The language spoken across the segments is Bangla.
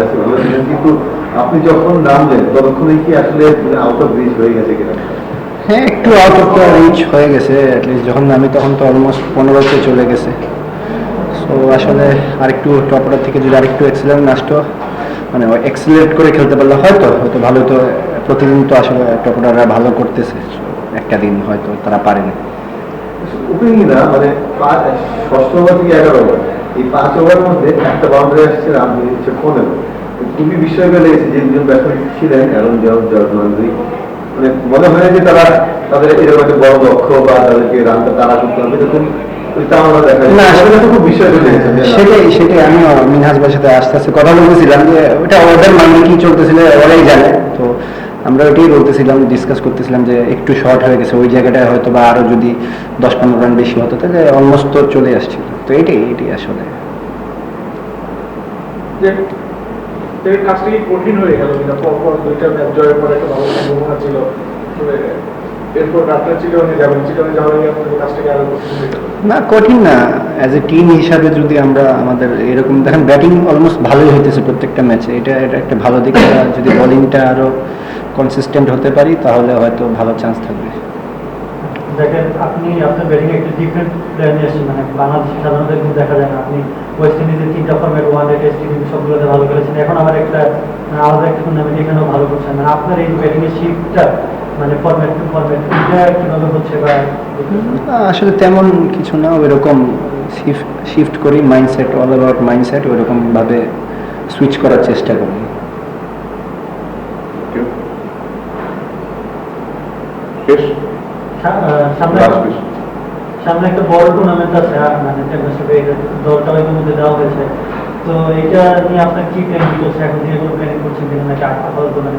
কাছে ভালো ছিলেন কিন্তু আপনি যখন নামলেন ততক্ষণে কি আসলে আউট অফ ব্রিজ হয়ে গেছে কিনা? হ্যাঁ একটু আউট অফ রিচ হয়ে গেছে অ্যাটলিস্ট যখন আমি তখন তো অলমোস্ট পনেরোতে চলে গেছে। সো আসলে আরেকটু থেকে যদি আরেকটু এক্সিলেন্ট আসতো মানে এক্সিলেট করে খেলতে পারলে হয়তো হয়তো ভালো তো প্রতিদিন তো আসলে টপ ভালো করতেছে। একটা দিন হয়তো তারা পারেনি। ওপেনিং না মানে ষষ্ঠ থেকে এগারো এই পাঁচ ওভার মধ্যে একটা বাউন্ডারি আসছে রান দিচ্ছে পনেরো। খুবই বিস্ময়কর লেগেছে যে দুজন ব্যাটসম্যান ছিলেন অ্যারন জর্জ জর্জ মানে মনে হয় যে তারা তাদের এরকম একটা বড় লক্ষ্য বা তাদেরকে রানটা তারা করতে হবে এরকম সেটাই সেটাই আমি মিনহাজ ভাইয়ের সাথে আস্তে আস্তে কথা বলতেছিলাম যে ওটা ওদের মানে কি চলতেছিল আমরা ওইটাই বলতেছিলাম ডিসকাস করতেছিলাম যে একটু শর্ট হয়ে গেছে, ওই জায়গাটায় হয়তো বা আরও যদি দশ পনেরো রান বেশি হতো, তাহলে অলমোস্ট তো চলে আসছিল তো এটাই এটাই আসলে। এর কঠিন হয়ে গেল পরপর দুইটা ম্যাচ জয়ের পরে একটা ভালো সম্ভাবনা ছিল। না কঠিন না। অ্যাজ এ টিম হিসাবে যদি আমরা আমাদের এরকম দেখেন ব্যাটিং অলমোস্ট ভালোই হইতেছে প্রত্যেকটা ম্যাচে এটা এটা একটা ভালো দিক। যদি বোলিংটা আরও কনসিস্টেন্ট হতে পারি তাহলে হয়তো ভালো চান্স থাকবে। দেখেন আপনি আপনার ব্যাটিং একটু ডিফারেন্ট প্ল্যান নিয়ে আসছেন। মানে বাংলাদেশে সাধারণত এরকম দেখা যায় না। আপনি ওয়েস্ট ইন্ডিজের তিনটা format one day test TV সবগুলোতে ভালো করেছেন এখন আবার একটা আলাদা একটা টুর্নামেন্ট এখানেও ভালো করছেন। মানে আপনার এই ব্যাটিং এর শিফটটা মানে ফর্মেট টু ফর্মেট কীভাবে হচ্ছে বা আসলে তেমন কিছু না ওইরকম শিফট করি মাইন্ডসেট অল অ্যাবাউট মাইন্ডসেট ওইরকম ভাবে সুইচ করার চেষ্টা করি। সামনে একটা বড় টুর্নামেন্ট আছে মানে চ্যাম্পিয়নশিপে দলটা ইতিমধ্যে দেওয়া হয়েছে। তো এটা নিয়ে আপনার কি প্ল্যান করছে এখন থেকে কোনো প্ল্যানিং করছেন? কিনা নাকি আপাতত মানে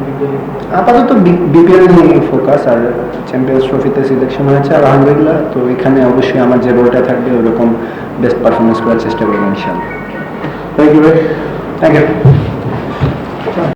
বিপিএল নিয়ে ফোকাস আর চ্যাম্পিয়ন্স ট্রফিতে সিলেকশন হয়েছে আলহামদুলিল্লাহ তো এখানে অবশ্যই আমার যে রোলটা থাকবে ওরকম বেস্ট পারফরমেন্স করার চেষ্টা করব ইনশাল্লাহ থ্যাংক ইউ ভাই. Thank you